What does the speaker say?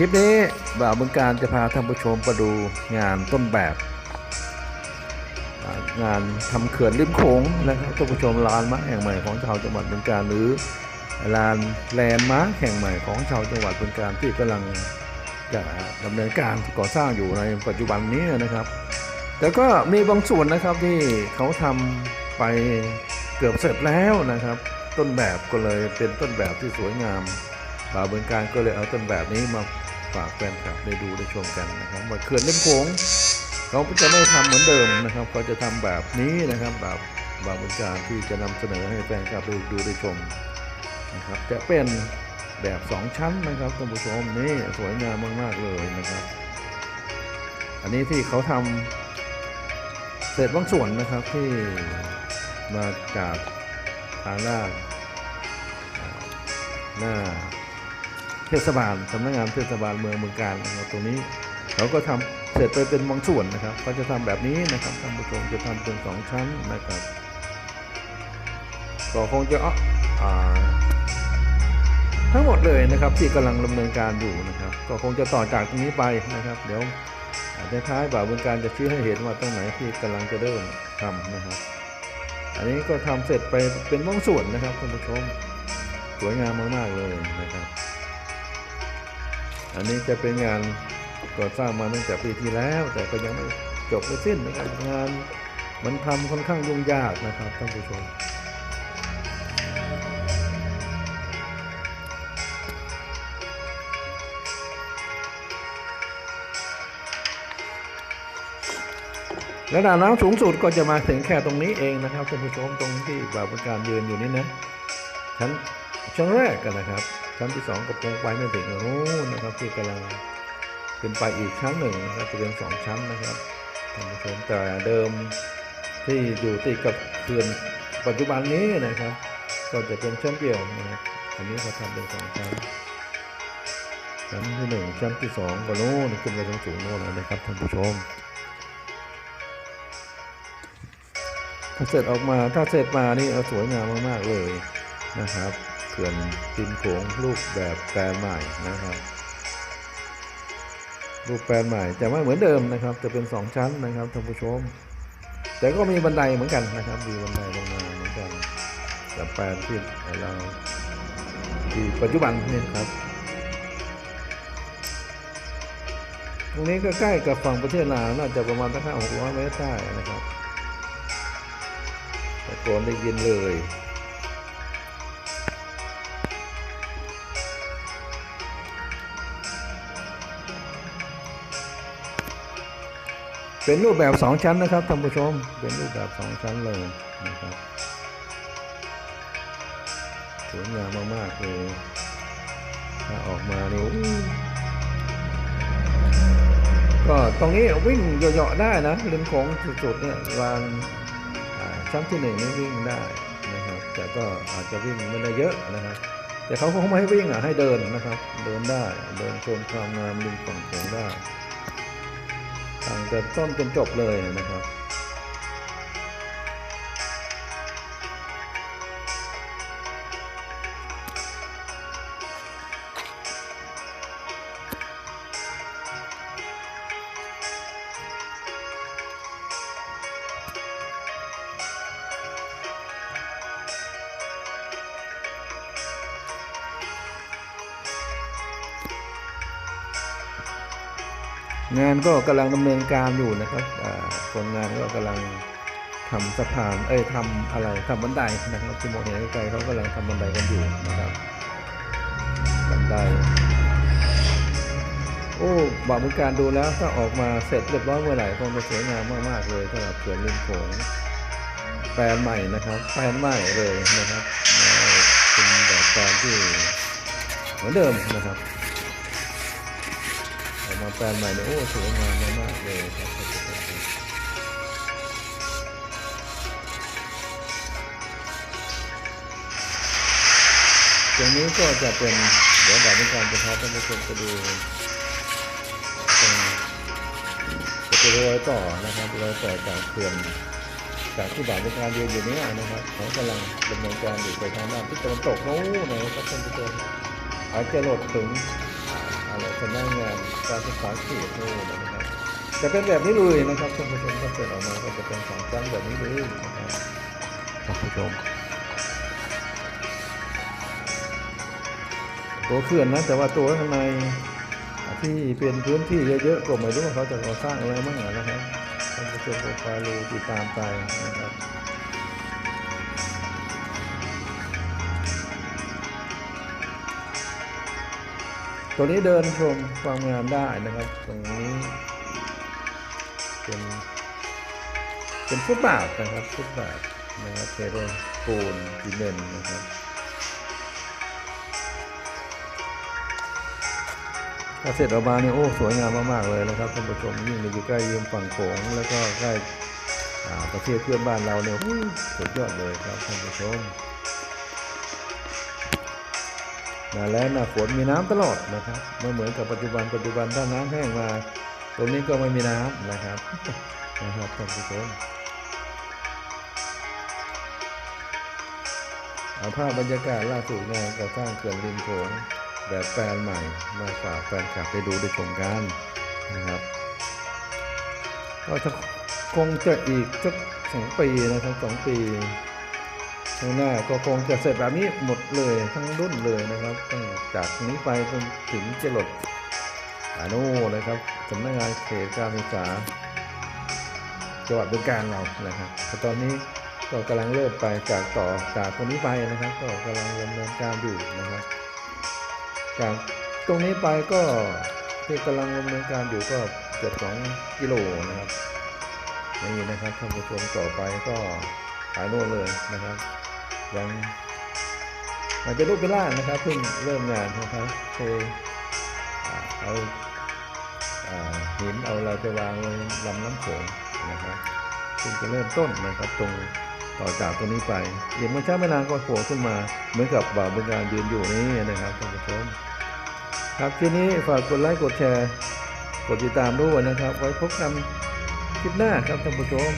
ลิปนี้บ่าวเมืองการจะพาท่านผู้ชมไปดูงานต้นแบบ งานทำเขื่อนริมโขงนะครับท่านผู้ชมลานม้าแห่งใหม่ของชาวจังหวัดเมืองการหรือลานแลนด์มาร์คแห่งใหม่ของชาวจังหวัดเมืองการที่กำลังจะดำเนินการก่อสร้างอยู่ในปัจจุบันนี้นะครับ แต่ก็มีบางส่วนนะครับที่เขาทำไปเกือบเสร็จแล้วนะครับ ต้นแบบก็เลยเป็นต้นแบบที่สวยงามบ่าวเมืองการก็เลยเอาต้นแบบนี้มา ฝากแฟนคลับได้ดูได้ชมกันนะครับว่าเขื่อนเล่มโขงเขาจะไม่ทำเหมือนเดิมนะครับเขาจะทำแบบนี้นะครับแบบบ่างการที่จะนำเสนอให้แฟนคลับได้ดูได้ชมนะครับจะเป็นแบบสองชั้นนะครับท่านผู้ชมนี่สวยงามมาก ๆ เลยนะครับ อันนี้ที่เขาทำเศษบางส่วนนะครับที่มาจากทางด้านอ่าหน้า เทศบาลสำนักงานเทศบาลเมืองเมืองการนะครับตรงนี้เขาก็ทำเสร็จไปเป็นบางส่วนนะครับเขาจะทำแบบนี้นะครับท่านผู้ชมจะทำเป็นสองชั้นนะครับก็คงจะอ่าทั้งหมดเลยนะครับที่กำลังดำเนินการอยู่นะครับ ก็คงจะต่อจากตรงนี้ไปนะครับ เดี๋ยวในท้ายบ่าวเมืองการจะชี้ให้เห็นว่าตรงไหนที่กำลังจะเริ่มทำนะครับ อันนี้ก็ทำเสร็จไปเป็นบางส่วนนะครับท่านผู้ชมสวยงามมากๆเลยนะครับ อันนี้จะเป็นงานก่อสร้างมาตั้งแต่ปีที่แล้ว แต่ก็ยังไม่จบไม่สิ้นนะครับงานมันทำค่อนข้างยุ่งยากนะครับท่านผู้ชมระดับน้ำสูงสุดก็จะมาถึงแค่ตรงนี้เองนะครับท่านผู้ชมตรงที่บ่าวประการยืนอยู่นี่นะชั้นชั้นแรกกันนะครับ ชั้นที่สองก็คงไปไม่ถึงโอ้นะครับที่กำลังขึ้นไปอีกชั้นหนึ่งนะครับจะเป็นสองชั้นนะครับท่านผู้ชมแต่เดิมที่อยู่ติดกับเขื่อนปัจจุบันนี้นะครับ ก็จะเป็นชั้นเดียวนะครับอันนี้เขาทำเป็นสองชั้นชั้นที่หนึ่งชั้นที่สองก็โน่นขึ้นไปตรงสูงโน่นแล้วนะครับท่านผู้ชมถ้าเสร็จออกมาถ้าเสร็จมานี่เอาสวยงามมากๆเลยนะครับ เขื่อนตินโขงรูปแบบแปลนใหม่นะครับ รูปแปลนใหม่แต่ไม่เหมือนเดิมนะครับ จะเป็นสองชั้นนะครับท่านผู้ชม แต่ก็มีบันไดเหมือนกันนะครับมีบันไดลงมาเหมือนกันแต่แปลนที่เราที่ปัจจุบันนี่ครับตรงนี้ก็ใกล้กับฝั่งประเทศลาวน่าจะประมาณตั้งห้าหกร้อยเมตรได้นะครับตะโกนได้ยินเลย เป็นรูปแบบสองชั้นนะครับท่านผู้ชม เป็นรูปแบบสองชั้นเลยนะครับสวยงามมากๆเลยถ้าออกมานี่อู้ก็ตรงนี้วิ่งเหยาะๆได้นะริมโขงสุดๆเนี่ยลานชั้นที่หนึ่งนี่วิ่งได้นะครับ แต่ก็อาจจะวิ่งไม่ได้เยอะนะครับ แต่เขาคงไม่ให้วิ่งอะให้เดินนะครับ เดินได้เดินชมความงามริมฝั่งโขงได้ ตั้งแต่ต้นจนจบเลยนะครับ งานก็กำลังดำเนินการอยู่นะครับคนงานก็กำลังทำสะพานเอ้ยทำอะไรทำบันไดนะครับที่มองเห็นไกลๆเขากำลังทำบันไดกันอยู่นะครับบันไดโอ้บอกมือการดูแล้วถ้าออกมาเสร็จเรียบร้อยเมื่อไหร่คงจะสวยงามมากๆเลยสำหรับเขื่อนริมโขงแปลนใหม่นะครับแปลนใหม่เลยนะครับเป็นแบบแปลนที่เหมือนเดิมนะครับ มาแปลนใหม่เนี่ยโอ้สวยงามมากๆเลยครับตรงนี้ก็จะเป็นเดี๋ยวแบบเป็นการจะพาท่านผู้ชมไปดูตรงจะเป็นรอยต่อนะครับรอยต่อจากเขื่อนจากที่บ่าวเป็นการยืนอยู่นี้นะครับเขากำลังดำเนินการอยู่ไปทางด้านที่ตะวันตกโน้นนะครับท่านผู้ชมอาจจะหลดถึง อะไรสำนักงานการศึกษาเขตโน่นนะครับจะเป็นแบบนี้เลยนะครับท่านผู้ชมก็เสร็จออกมาก็จะเป็นสองชั้นแบบนี้เลยนะครับท่านผู้ชมตัวเขื่อนนะแต่ว่าตัวข้างในที่เป็นพื้นที่เยอะๆก็ไม่รู้ว่าเขาจะก่อสร้างอะไรบ้างนะครับท่านผู้ชมก็คอยรู้ติดตามไปนะครับ ตัวนี้เดินชมความงามได้นะครับ ตรงนี้เป็นเป็นฟุตบาทนะครับฟุตบาทนะครับเทเรนปูนซีเมนต์นะครับถ้าเสร็จออกมาเนี่ยโอ้สวยงามมากๆเลยนะครับท่านผู้ชมยิ่งอยู่ใกล้ยืมฝั่งโขงแล้วก็ใกล้ประเทศเพื่อนบ้านเราเนี่ยโอ้สุดยอดเลยครับท่านผู้ชม หน้าแล้งหน้าฝนมีน้ำตลอดนะครับไม่เหมือนกับปัจจุบันปัจจุบันถ้าน้ำแห้งมา ตรงนี้ก็ไม่มีน้ำนะครับนะครับท่านผู้ชมเอาภาพบรรยากาศล่าสุดงานก่อสร้างเขื่อนริมโขงแบบแปลนใหม่มาฝากแฟนคลับได้ดูได้ชมกันนะครับก็จะคงจะอีกสักสองปีนะครับสองปี ข้างหน้าก็คงจะเสร็จแบบนี้หมดเลยทั้งรุ่นเลยนะครับตั้งจากนี้ไปจนถึงจะหลดอาโน่นะครับสำนักงานเขตการศึกษาจังหวัดบึงกาฬเรานะครับแต่ตอนนี้ก็กำลังเริ่มไปจากต่อจากตรงนี้ไปนะครับ ก็กำลังดำเนินการอยู่นะครับ จากตรงนี้ไปก็ที่กำลังดำเนินการอยู่ก็เกือบสองกิโลนะครับนี่นะครับท่านผู้ชมต่อไปก็ขายโน่นเลยนะครับ ยังอาจจะรูปเป็นล่างนะครับเพิ่งเริ่มงานนะครับเทอ่าเอาหินเอาอะไรไปวางไว้ลำน้ำโขงนะครับซึ่งจะเริ่มต้นนะครับ ตรงต่อจากตรงนี้ไปอีกไม่ช้าไม่นานก็โผล่ขึ้นมา เหมือนกับบ่าวบึงการยืนอยู่นี้นะครับท่านผู้ชมครับทีนี้ฝากกดไลค์กดแชร์ กดติดตามด้วยนะครับ ไว้พบกันคลิปหน้าครับท่านผู้ชม